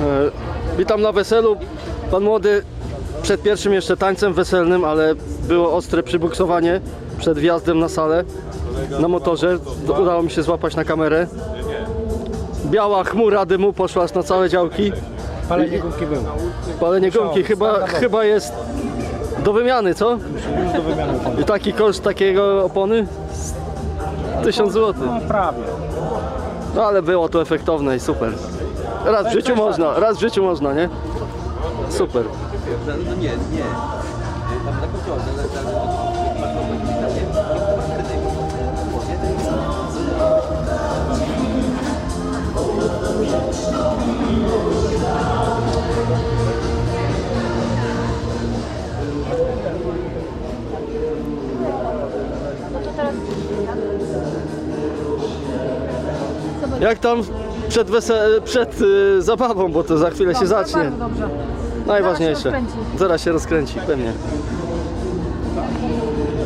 E, Witam na weselu. Pan młody przed pierwszym jeszcze tańcem weselnym, ale było ostre przybuksowanie przed wjazdem na salę na motorze. Udało mi się złapać na kamerę. Biała chmura dymu poszła aż na całe działki. Palenie gumki było. Palenie gumki chyba, chyba jest do wymiany, co? Już do wymiany. I taki koszt takiego opony? 1000 zł. No prawie. No ale było to efektowne i super. Raz w życiu można, raz w życiu można, nie? Super. No nie, nie. Jak tam przed, wese- przed y, zabawą, bo to za chwilę się zacznie. Bardzo dobrze. Najważniejsze. Zaraz się rozkręci. Zaraz się rozkręci, pewnie.